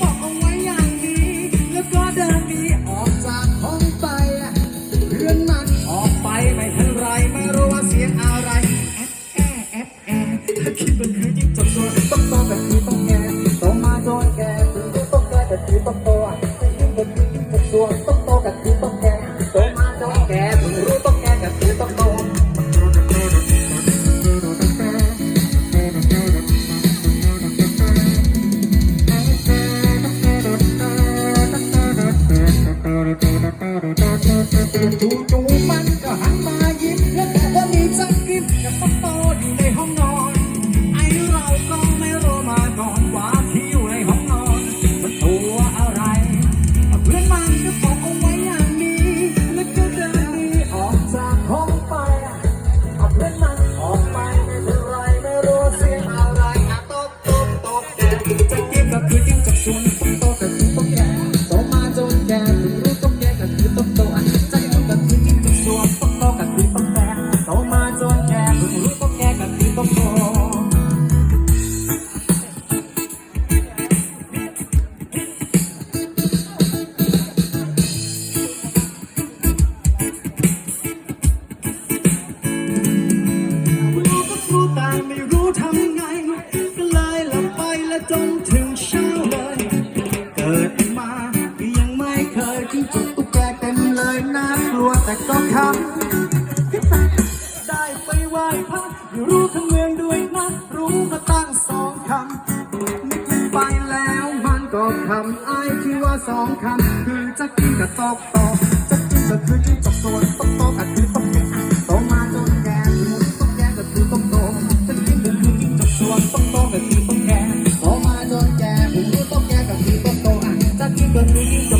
บอกเอาไว้อย่างนี้แล้วก็เดินหนีออกจากห้องไปเพื่อนมันออกไปไม่ทันไรไม่รู้ว่าเสียงอะไรแอบแอบแอบถ้าคิดมันคือยิ่งจบตัวต้องโตแบบนี้ต้องแก่โตมาโดนแก่ถึงรู้ต้องแก่แต่คือต้องโตอะยิ่งเป็นยิ่งเป็นตัวต้องโตแบบคือต้องแก่โตมาโดนแก่ถึงรู้ต้องแก่แต่คือต้องโต จู่ๆมันก็หันมายิ้มแล้วบอกว่ามีจักกินกับปะโตอยู่ในห้องนอน ไอเราก็ไม่รู้มาก่อนว่าที่อยู่ในห้องนอน มันตัวอะไรเพื่อนมันก็บอกเอาไว้อย่างนี้แล้วก็เดินหนีออกจากห้องไปเพื่อนมันออกไปไม่เป็นไรไม่รู้เสียงอะไรอะตกตกตกแกจะกินก็คือจิ้งจกชวน ลัวแต่ก็ทำได้ไปไหว้พระอยู่รู้ทั้งเมืองด้วยนะ รู้มาตั้งสองคำนึกขึ้ไปแล้วมันก็คำไอายที่ว่าสองคำคือจะกินกับตอกตอกจะกินก็คือกินตอกตัวตอกตอกก็คือตอกแก่อตมาจนแก่หูตอกแก่ก็คือตอกโตจะกินก็คือกินตอกตัวตอกตอกก็คือตอกแก่อตมาจนแก่หูตอกแก่ก็คือตอกโตจะกินก็คือกินตอก